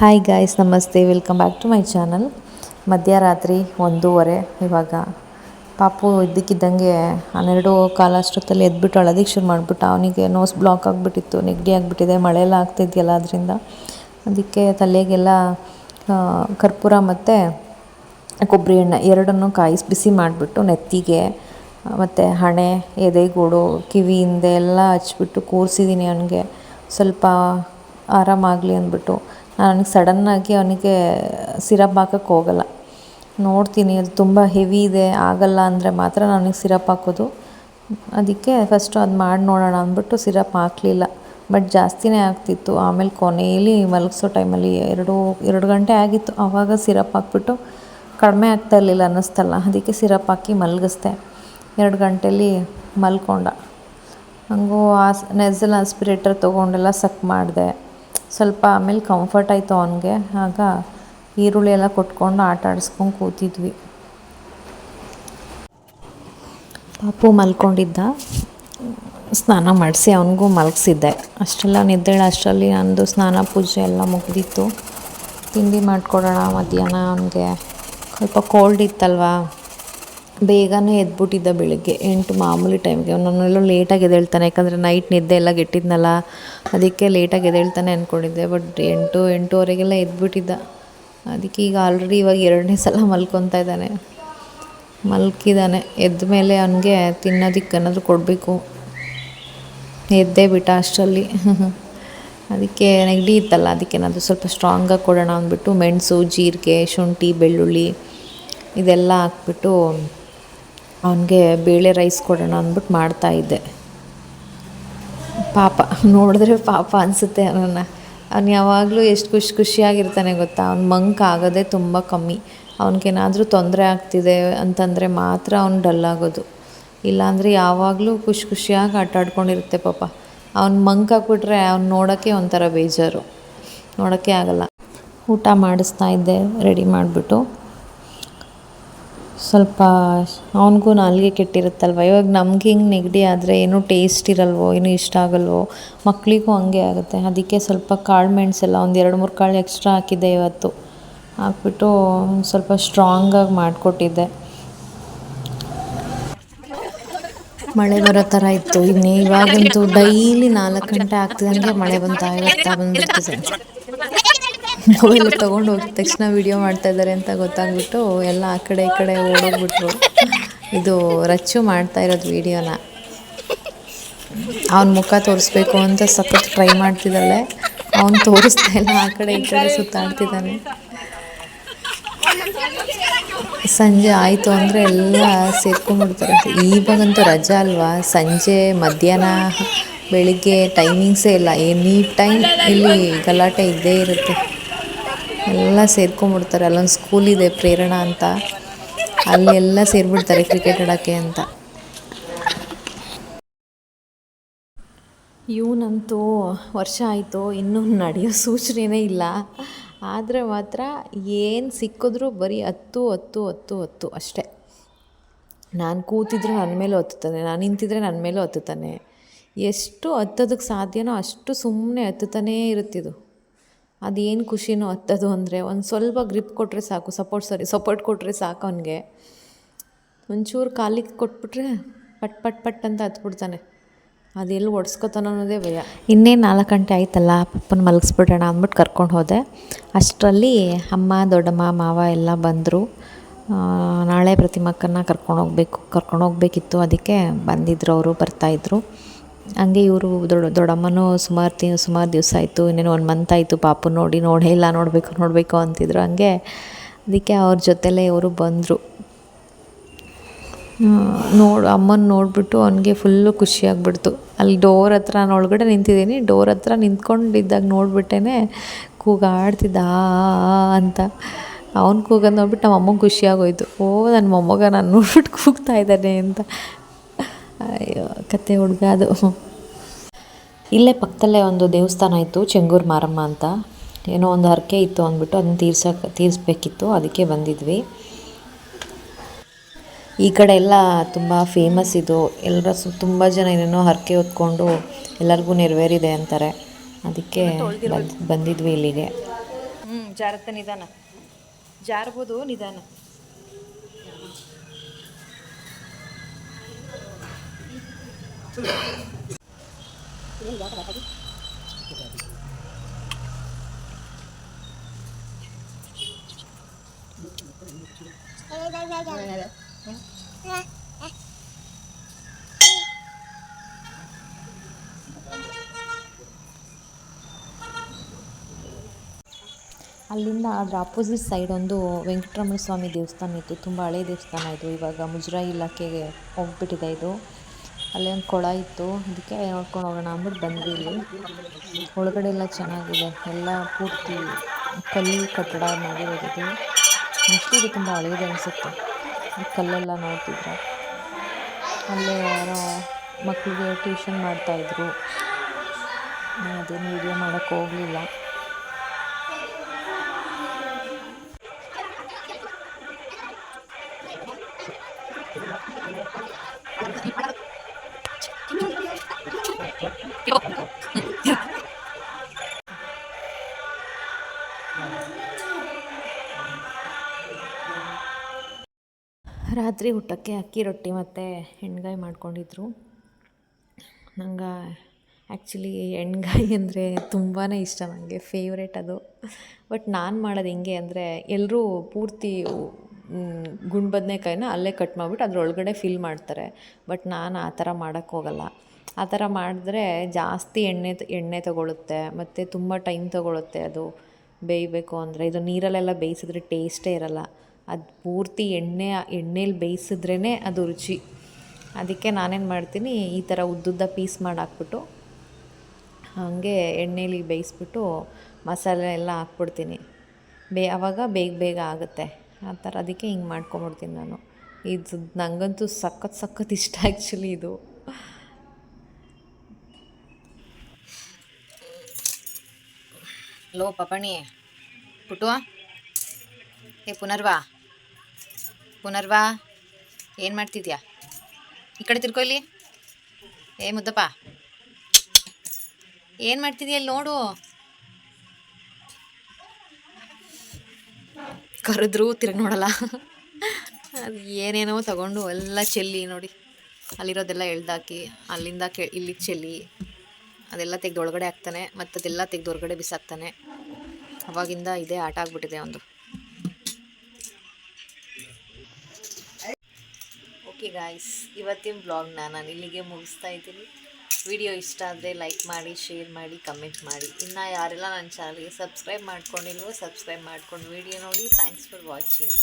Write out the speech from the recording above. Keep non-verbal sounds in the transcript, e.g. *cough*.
Hi guys ನಮಸ್ತೆ. Welcome back to my channel ಮಧ್ಯರಾತ್ರಿ ಒಂದೂವರೆ. ಇವಾಗ ಪಾಪು ಇದ್ದಕ್ಕಿದ್ದಂಗೆ ಹನ್ನೆರಡು ಕಾಲ ಅಷ್ಟೊತ್ತಲ್ಲಿ ಎದ್ಬಿಟ್ಟು ಅಳೋದಕ್ಕೆ ಶುರು ಮಾಡಿಬಿಟ್ಟು. ಅವನಿಗೆ ನೋಸ್ ಬ್ಲಾಕ್ ಆಗಿಬಿಟ್ಟಿತ್ತು, ನೆಗಡಿ ಆಗಿಬಿಟ್ಟಿದೆ ಮಳೆ ಎಲ್ಲ ಆಗ್ತಿದೆಯಲ್ಲ ಅದರಿಂದ ಅದಕ್ಕೆ ತಲೆಗೆಲ್ಲ ಕರ್ಪೂರ ಮತ್ತು ಕೊಬ್ಬರಿ ಎಣ್ಣೆ ಎರಡನ್ನೂ ಕಾಯಿಸಿ ಬಿಸಿ ಮಾಡಿಬಿಟ್ಟು ನೆತ್ತಿಗೆ ಮತ್ತು ಹಣೆ, ಎದೆಗೂಡು, ಕಿವಿ ಹಿಂದೆ ಎಲ್ಲ ಹಚ್ಬಿಟ್ಟು ಕೂರಿಸಿದ್ದೀನಿ ಅವನಿಗೆ. ಸ್ವಲ್ಪ ಆರಾಮಾಗಲಿ ಅಂದ್ಬಿಟ್ಟು. ಅವನಿಗೆ ಸಡನ್ನಾಗಿ ಅವನಿಗೆ ಸಿರಪ್ ಹಾಕಕ್ಕೆ ಹೋಗಲ್ಲ. ನೋಡ್ತೀನಿ, ಅದು ತುಂಬ ಹೆವಿ ಇದೆ, ಆಗಲ್ಲ ಅಂದರೆ ಮಾತ್ರ ನನಗೆ ಸಿರಪ್ ಹಾಕೋದು. ಅದಕ್ಕೆ ಫಸ್ಟು ಅದು ಮಾಡಿ ನೋಡೋಣ ಅಂದ್ಬಿಟ್ಟು ಸಿರಪ್ ಹಾಕಲಿಲ್ಲ. ಬಟ್ ಜಾಸ್ತಿನೇ ಆಗ್ತಿತ್ತು. ಆಮೇಲೆ ಕೊನೆಯಲ್ಲಿ ಮಲಗಿಸೋ ಟೈಮಲ್ಲಿ ಎರಡು ಎರಡು ಗಂಟೆ ಆಗಿತ್ತು. ಆವಾಗ ಸಿರಪ್ ಹಾಕ್ಬಿಟ್ಟು ಕಡಿಮೆ ಆಗ್ತಾ ಇರಲಿಲ್ಲ ಅನ್ನಿಸ್ತಲ್ಲ. ಅದಕ್ಕೆ ಸಿರಪ್ ಹಾಕಿ ಮಲಗಿಸ್ದೆ. ಎರಡು ಗಂಟೆಯಲ್ಲಿ ಮಲ್ಕೊಂಡ. ಹಂಗೂ ಆಸ್ ನೆಝಲ್ ಆಸ್ಪಿರೇಟರ್ ತೊಗೊಂಡೆಲ್ಲ ಸಕ್ ಮಾಡಿದೆ. ಸ್ವಲ್ಪ ಆಮೇಲೆ ಕಂಫರ್ಟ್ ಆಯಿತು ಅವನಿಗೆ. ಆಗ ಈರುಳ್ಳಿ ಎಲ್ಲ ಕೊಟ್ಕೊಂಡು ಆಟ ಆಡಿಸ್ಕೊಂಡು ಕೂತಿದ್ವಿ. ಪಾಪು ಮಲ್ಕೊಂಡಿದ್ದ. ಸ್ನಾನ ಮಾಡಿಸಿ ಅವನಿಗೂ ಮಲಗಿಸಿದ್ದೆ. ಅಷ್ಟೆಲ್ಲ ನಿದ್ದೇಳ ಅಷ್ಟರಲ್ಲಿ ನಂದು ಸ್ನಾನ ಪೂಜೆ ಎಲ್ಲ ಮುಗಿದಿತ್ತು. ತಿಂಡಿ ಮಾಡಿಕೊಡೋಣ ಮಧ್ಯಾಹ್ನ ಅವನಿಗೆ. ಸ್ವಲ್ಪ ಕೋಲ್ಡ್ ಇತ್ತಲ್ವಾ? ಬೇಗನೆ ಎದ್ಬಿಟ್ಟಿದ್ದ ಬೆಳಗ್ಗೆ. ಎಂಟು ಮಾಮೂಲಿ ಟೈಮ್ಗೆ ಅವನನ್ನೆಲ್ಲೋ ಲೇಟಾಗಿ ಎದ್ದೇಳ್ತಾನೆ. ಯಾಕಂದರೆ ನೈಟ್ ನಿದ್ದೆ ಎಲ್ಲ ಗೆಟ್ಟಿದ್ನಲ್ಲ. ಅದಕ್ಕೆ ಲೇಟಾಗಿ ಎದ್ದೇಳ್ತಾನೆ ಅಂದ್ಕೊಂಡಿದ್ದೆ ಬಟ್ ಎಂಟು, ಎಂಟೂವರೆಗೆಲ್ಲ ಎದ್ಬಿಟ್ಟಿದ್ದ. ಅದಕ್ಕೆ ಈಗ ಆಲ್ರೆಡಿ ಇವಾಗ ಎರಡನೇ ಸಲ ಮಲ್ಕೊತಾ ಇದ್ದಾನೆ. ಮಲ್ಕಿದ್ದಾನೆ. ಎದ್ದ ಮೇಲೆ ಅವನಿಗೆ ತಿನ್ನೋದಕ್ಕೆ ಏನಾದರೂ ಕೊಡಬೇಕು. ಎದ್ದೇ ಬಿಟ್ಟ ಅಷ್ಟರಲ್ಲಿ. *laughs* ಅದಕ್ಕೆ ನೆಗಡಿ ಇತ್ತಲ್ಲ, ಅದಕ್ಕೆ ಏನಾದರೂ ಸ್ವಲ್ಪ ಸ್ಟ್ರಾಂಗಾಗಿ ಕೊಡೋಣ ಅಂದ್ಬಿಟ್ಟು ಮೆಣಸು, ಜೀರಿಗೆ, ಶುಂಠಿ, ಬೆಳ್ಳುಳ್ಳಿ ಇದೆಲ್ಲ ಹಾಕ್ಬಿಟ್ಟು ಅವನಿಗೆ ಬೇಳೆ ರೈಸ್ ಕೊಡೋಣ ಅಂದ್ಬಿಟ್ಟು ಮಾಡ್ತಾಯಿದ್ದೆ ಪಾಪ, ನೋಡಿದ್ರೆ ಪಾಪ ಅನಿಸುತ್ತೆ ಅವನನ್ನು. ಅವ್ನು ಯಾವಾಗಲೂ ಎಷ್ಟು ಖುಷಿ ಖುಷಿಯಾಗಿರ್ತಾನೆ ಗೊತ್ತಾ? ಅವ್ನು ಮಂಕ್ ಆಗೋದೇ ತುಂಬ ಕಮ್ಮಿ. ಅವನಿಗೇನಾದರೂ ತೊಂದರೆ ಆಗ್ತಿದೆ ಅಂತಂದರೆ ಮಾತ್ರ ಅವ್ನು ಡಲ್ ಆಗೋದು. ಇಲ್ಲಾಂದರೆ ಯಾವಾಗಲೂ ಖುಷಿ ಖುಷಿಯಾಗಿ ಆಟ ಆಡ್ಕೊಂಡಿರುತ್ತೆ ಪಾಪ. ಅವ್ನು ಮಂಕ್ ಹಾಕ್ಬಿಟ್ರೆ ಅವ್ನು ನೋಡೋಕ್ಕೆ ಒಂಥರ ಬೇಜಾರು. ನೋಡೋಕ್ಕೆ ಆಗಲ್ಲ. ಊಟ ಮಾಡಿಸ್ತಾ ಇದ್ದೆ, ರೆಡಿ ಮಾಡಿಬಿಟ್ಟು. ಸ್ವಲ್ಪ ಅವನಿಗೂ ನಾಲಿಗೆ ಕೆಟ್ಟಿರುತ್ತಲ್ವ? ಇವಾಗ ನಮ್ಗೆ ಹಿಂಗೆ ನೆಗಡಿ ಆದರೆ ಏನೂ ಟೇಸ್ಟ್ ಇರಲ್ವೋ, ಏನೂ ಇಷ್ಟ ಆಗಲ್ವೋ? ಮಕ್ಕಳಿಗೂ ಹಂಗೆ ಆಗುತ್ತೆ. ಅದಕ್ಕೆ ಸ್ವಲ್ಪ ಕಾಳು ಮೆಣಸೆಲ್ಲ ಒಂದು ಎರಡು ಮೂರು ಕಾಳು ಎಕ್ಸ್ಟ್ರಾ ಹಾಕಿದ್ದೆ ಇವತ್ತು. ಹಾಕ್ಬಿಟ್ಟು ಸ್ವಲ್ಪ ಸ್ಟ್ರಾಂಗಾಗಿ ಮಾಡಿಕೊಟ್ಟಿದ್ದೆ. ಮಳೆ ಬರೋ ಥರ ಇತ್ತು. ಇನ್ನು ಇವಾಗಂತೂ ಡೈಲಿ ನಾಲ್ಕು ಗಂಟೆ ಆಗ್ತಿದ್ದಂಗೆ ಮಳೆ ಬಂತ ಇರುತ್ತಾ, ಬಂದ್ಬಿಡ್ತಿದೆ. ಮೊಬೈಲ್ ತೊಗೊಂಡು ಹೋಗಿದ ತಕ್ಷಣ ವಿಡಿಯೋ ಮಾಡ್ತಾ ಇದ್ದಾರೆ ಅಂತ ಗೊತ್ತಾಗ್ಬಿಟ್ಟು ಎಲ್ಲ ಆ ಕಡೆ ಈ ಕಡೆ ಓಡೋಗ್ಬಿಟ್ರು. ಇದು ರಚ್ಚು ಮಾಡ್ತಾ ಇರೋದು ವಿಡಿಯೋನ ಅವನ ಮುಖ ತೋರಿಸ್ಬೇಕು ಅಂತ ಸಖತ್ ಟ್ರೈ ಮಾಡ್ತಿದ್ದಾಳೆ. ಅವನು ತೋರಿಸ್ತಾ ಇಲ್ಲ, ಆ ಕಡೆ ಈ ಕಡೆ ಸುತ್ತಾಡ್ತಿದ್ದಾನೆ. ಸಂಜೆ ಆಯಿತು ಅಂದರೆ ಎಲ್ಲ ಸೇರ್ಕೊಂಡ್ಬಿಡ್ತಾರೆ. ಈವಾಗಂತೂ ರಜಾ ಅಲ್ವಾ? ಸಂಜೆ, ಮಧ್ಯಾಹ್ನ, ಬೆಳಿಗ್ಗೆ ಟೈಮಿಂಗ್ಸೇ ಇಲ್ಲ. ಎನಿ ಟೈಮ್ ಇಲ್ಲಿ ಗಲಾಟೆ ಇದ್ದೇ ಇರುತ್ತೆ. ಎಲ್ಲ ಸೇರ್ಕೊಂಬಿಡ್ತಾರೆ. ಅಲ್ಲೊಂದು ಸ್ಕೂಲ್ ಇದೆ, ಪ್ರೇರಣಾ ಅಂತ. ಅಲ್ಲಿ ಎಲ್ಲ ಸೇರಿಬಿಡ್ತಾರೆ ಕ್ರಿಕೆಟ್ ಆಡೋಕ್ಕೆ ಅಂತ. ಇವನಂತೂ ವರ್ಷ ಆಯಿತು, ಇನ್ನೂ ನಡೆಯೋ ಸೂಚನೆಯೇ ಇಲ್ಲ. ಆದರೆ ಮಾತ್ರ ಏನು ಸಿಕ್ಕಿದ್ರೂ ಬರೀ ಹತ್ತು ಹತ್ತು ಹತ್ತು ಹತ್ತು ಅಷ್ಟೇ. ನಾನು ಕೂತಿದ್ರೆ ನನ್ನ ಮೇಲೆ ಹತ್ತುತ್ತಾನೆ, ನಾನು ನಿಂತಿದ್ರೆ ನನ್ನ ಮೇಲೂ ಹತ್ತುತ್ತಾನೆ. ಎಷ್ಟು ಹತ್ತೋದಕ್ಕೆ ಸಾಧ್ಯನೋ ಅಷ್ಟು ಸುಮ್ಮನೆ ಹತ್ತುತ್ತಾನೇ ಇರುತ್ತಿದು. ಅದೇನು ಖುಷಿನೋ ಹತ್ತದು ಅಂದರೆ ಒಂದು ಸ್ವಲ್ಪ ಗ್ರಿಪ್ ಕೊಟ್ಟರೆ ಸಾಕು ಸಪೋರ್ಟ್ ಸಾರಿ ಸಪೋರ್ಟ್ ಕೊಟ್ಟರೆ ಸಾಕು ಅವನಿಗೆ. ಒಂಚೂರು ಕಾಲಿಗೆ ಕೊಟ್ಬಿಟ್ರೆ ಪಟ್ ಪಟ್ ಪಟ್ ಅಂತ ಹತ್ಬಿಡ್ತಾನೆ. ಅದೆಲ್ಲಿ ಒಡ್ಸ್ಕೊತಾನೋ ಅನ್ನೋದೇ ಭಯ. ಇನ್ನೇನು ನಾಲ್ಕು ಗಂಟೆ ಆಯ್ತಲ್ಲ ಪಪ್ಪನ ಮಲಗಿಸ್ಬಿಡೋಣ ಅಂದ್ಬಿಟ್ಟು ಕರ್ಕೊಂಡು ಹೋದೆ. ಅಷ್ಟರಲ್ಲಿ ಅಮ್ಮ, ದೊಡ್ಡಮ್ಮ, ಮಾವ ಎಲ್ಲ ಬಂದರು. ನಾಳೆ ಪ್ರತಿಮಕ್ಕನ್ನ ಕರ್ಕೊಂಡು ಹೋಗ್ಬೇಕು, ಕರ್ಕೊಂಡು ಹೋಗ್ಬೇಕಿತ್ತು, ಅದಕ್ಕೆ ಬಂದಿದ್ದರು ಅವರು ಬರ್ತಾಯಿದ್ರು ಹಂಗೆ ಇವರು ದೊಡ್ಡ ದೊಡ್ಡಮ್ಮನೂ ಸುಮಾರು ತಿ, ಸುಮಾರು ದಿವಸ ಆಯಿತು, ಇನ್ನೇನು ಒಂದು ಮಂತ್ ಆಯಿತು, ಪಾಪು ನೋಡಿ, ನೋಡೇ ಇಲ್ಲ, ನೋಡಬೇಕು ನೋಡಬೇಕು ಅಂತಿದ್ರು. ಹಂಗೆ ಅದಕ್ಕೆ ಅವ್ರ ಜೊತೆಲೇ ಇವರು ಬಂದರು. ನೋಡು, ಅಮ್ಮನ ನೋಡಿಬಿಟ್ಟು ಅವನಿಗೆ ಫುಲ್ಲು ಖುಷಿಯಾಗ್ಬಿಡ್ತು ಅಲ್ಲಿ ಡೋರ್ ಹತ್ರ ನಾನು ಒಳಗಡೆ ನಿಂತಿದ್ದೀನಿ ಡೋರ್ ಹತ್ರ ನಿಂತ್ಕೊಂಡಿದ್ದಾಗ ನೋಡಿಬಿಟ್ಟೇ ಕೂಗಾಡ್ತಿದ್ದ ಅಂತ. ಅವ್ನು ಕೂಗೋದು ನೋಡ್ಬಿಟ್ಟು ನಮ್ಮ ಅಮ್ಮಂಗೆ ಖುಷಿಯಾಗೋಯ್ತು ಓ ನನ್ನ ಮೊಮ್ಮಗ ನಾನು ನೋಡ್ಬಿಟ್ಟು ಕೂಗ್ತಾ ಇದ್ದಾನೆ ಅಂತ. ಅಯ್ಯೋ, ಕತೆ ಹುಡುಗ ಅದು. ಇಲ್ಲೇ ಪಕ್ಕದಲ್ಲೇ ಒಂದು ದೇವಸ್ಥಾನ ಇತ್ತು ಚೆಂಗೂರು ಮಾರಮ್ಮ ಅಂತ. ಏನೋ ಒಂದು ಹರಕೆ ಇತ್ತು ಅಂದ್ಬಿಟ್ಟು ಅದನ್ನ ತೀರ್ಸಕ್ಕೆ ತೀರಿಸ್ಬೇಕಿತ್ತು ಅದಕ್ಕೆ ಬಂದಿದ್ವಿ. ಈ ಕಡೆ ಎಲ್ಲ ತುಂಬ ಫೇಮಸ್ ಇದು. ಎಲ್ಲರ ಸು ತುಂಬ ಜನ ಏನೇನೋ ಹರಕೆ ಹೊತ್ಕೊಂಡು ಎಲ್ಲರಿಗೂ ನೆರವೇರಿದೆ ಅಂತಾರೆ. ಅದಕ್ಕೆ ಬಂದ್ ಬಂದಿದ್ವಿ ಇಲ್ಲಿಗೆ. ಹ್ಞೂ ಜಾರತ್ತೆ ನಿಧಾನ. ಜಾರ್ಬೋದು ನಿಧಾನ. ಅಲ್ಲಿಂದ ಅದರ ಆಪೋಸಿಟ್ ಸೈಡ್ ಒಂದು ವೆಂಕಟರಮಣ ಸ್ವಾಮಿ ದೇವಸ್ಥಾನ ಇತ್ತು. ತುಂಬ ಹಳೆ ದೇವಸ್ಥಾನ ಇದು. ಇವಾಗ ಮುಜರಾಯಿ ಇಲಾಖೆಗೆ ಹೋಗ್ಬಿಟ್ಟಿದೆ ಇದು. ಅಲ್ಲೇ ಒಂದು ಕೊಳ ಇತ್ತು. ಅದಕ್ಕೆ ನೋಡ್ಕೊಂಡು ಹೋಗೋಣ ಅಂದ್ಬಿಟ್ಟು ಬಂದ್ವಿ ಇಲ್ಲಿ. ಒಳಗಡೆ ಎಲ್ಲ ಚೆನ್ನಾಗಿದೆ. ಎಲ್ಲ ಪೂರ್ತಿ ಕಲ್ಲು ಕಟ್ಟಡ ಮಾಡಿರೋದು ನೆಕ್ಸ್ಟ್ ಇದು ತುಂಬ ಹಳೇದು ಅನಿಸುತ್ತೆ. ಕಲ್ಲೆಲ್ಲ ನೋಡ್ತಿದ್ರೆ. ಅಲ್ಲೇ ಯಾರೋ ಮಕ್ಕಳಿಗೆ ಟ್ಯೂಷನ್ ಮಾಡ್ತಾಯಿದ್ರು ಅದೇನು ವೀಡಿಯೋ ಮಾಡೋಕ್ಕೆ ಹೋಗಲಿಲ್ಲ. ರಾತ್ರಿ ಊಟಕ್ಕೆ ಅಕ್ಕಿ ರೊಟ್ಟಿ ಮತ್ತು ಎಣ್ಗಾಯಿ ಮಾಡ್ಕೊಂಡಿದ್ರು. ನಂಗೆ ಆ್ಯಕ್ಚುಲಿ ಎಣ್ಗಾಯಿ ಅಂದರೆ ತುಂಬಾ ಇಷ್ಟ ನನಗೆ ಫೇವ್ರೇಟ್ ಅದು. ಬಟ್ ನಾನು ಮಾಡೋದು ಹೆಂಗೆ ಅಂದರೆ ಎಲ್ಲರೂ ಪೂರ್ತಿ ಗುಂಡು ಬದನೇಕಾಯಿನ ಅಲ್ಲೇ ಕಟ್ ಮಾಡಿಬಿಟ್ಟು ಅದರೊಳಗಡೆ ಫಿಲ್ ಮಾಡ್ತಾರೆ. ಬಟ್ ನಾನು ಆ ಥರ ಮಾಡೋಕ್ಕೋಗಲ್ಲ ಆ ಥರ ಮಾಡಿದ್ರೆ ಜಾಸ್ತಿ ಎಣ್ಣೆ ಎಣ್ಣೆ ತೊಗೊಳುತ್ತೆ, ಮತ್ತು ತುಂಬ ಟೈಮ್ ತೊಗೊಳುತ್ತೆ ಅದು ಬೇಯಬೇಕು ಅಂದರೆ. ಇದು ನೀರಲ್ಲೆಲ್ಲ ಬೇಯಿಸಿದ್ರೆ ಟೇಸ್ಟೇ ಇರಲ್ಲ. ಅದು ಪೂರ್ತಿ ಎಣ್ಣೆ, ಎಣ್ಣೆಲಿ ಬೇಯಿಸಿದ್ರೇ ಅದು ರುಚಿ. ಅದಕ್ಕೆ ನಾನೇನು ಮಾಡ್ತೀನಿ, ಈ ಥರ ಉದ್ದುದ್ದ ಪೀಸ್ ಮಾಡಿ ಹಾಕ್ಬಿಟ್ಟು ಹಾಗೆ ಎಣ್ಣೆಲಿ ಬೇಯಿಸ್ಬಿಟ್ಟು ಮಸಾಲೆ ಎಲ್ಲ ಹಾಕ್ಬಿಡ್ತೀನಿ. ಬೇ ಆವಾಗ ಬೇಗ ಬೇಗ ಆಗುತ್ತೆ. ಆ ಥರ ಅದಕ್ಕೆ ಹಿಂಗೆ ಮಾಡ್ಕೊಂಬಿಡ್ತೀನಿ ನಾನು. ಇದು ನನಗಂತೂ ಸಖತ್ ಸಖತ್ ಇಷ್ಟ ಆ್ಯಕ್ಚುಲಿ ಇದು. ಲೋ, ಪಪಣಿ, ಪುಟುವ? ಏ, ಪುನರ್ವಾ? ಪುನರ್ವಾ, ಏನು ಮಾಡ್ತಿದ್ಯಾ? ಈ ಕಡೆ ತಿರ್ಕೊ ಇಲ್ಲಿ. ಏ ಮುದ್ದಪ್ಪ. ಏನು ಮಾಡ್ತಿದ್ಯಾ ಇಲ್ಲಿ ನೋಡು. ಕರೆದ್ರು ತಿರ್ಗಿ ನೋಡಲ್ಲ. ಅದು ಏನೇನೋ ತಗೊಂಡು ಎಲ್ಲ ಚೆಲ್ಲಿ ನೋಡಿ. ಅಲ್ಲಿರೋದೆಲ್ಲ ಎಳ್ದಾಕಿ, ಅಲ್ಲಿಂದ ಕೆ, ಇಲ್ಲಿ ಚೆಲ್ಲಿ, ಅದೆಲ್ಲ ತೆಗೆದು ಒಳಗಡೆ ಹಾಕ್ತಾನೆ ಮತ್ತು ಅದೆಲ್ಲ ತೆಗೆದು ಹೊರಗಡೆ ಬಿಸಾಕ್ತಾನೆ. ಅವಾಗಿಂದ ಇದೇ ಆಟ ಆಗ್ಬಿಟ್ಟಿದೆ ಒಂದು. ಓಕೆ ಗಾಯ್ಸ್ ಇವತ್ತಿನ ಬ್ಲಾಗ್ನ ನಾನು ಇಲ್ಲಿಗೆ ಮುಗಿಸ್ತಾ ಇದ್ದೀನಿ. ವಿಡಿಯೋ ಇಷ್ಟ ಆದರೆ ಲೈಕ್ ಮಾಡಿ ಶೇರ್ ಮಾಡಿ ಕಮೆಂಟ್ ಮಾಡಿ. ಇನ್ನು ಯಾರೆಲ್ಲ ನನ್ನ ಚಾನಲ್ಗೆ ಸಬ್ಸ್ಕ್ರೈಬ್ ಮಾಡ್ಕೊಂಡಿಲ್ವೋ ಸಬ್ಸ್ಕ್ರೈಬ್ ಮಾಡ್ಕೊಂಡು ವಿಡಿಯೋ ನೋಡಿ. Thanks for watching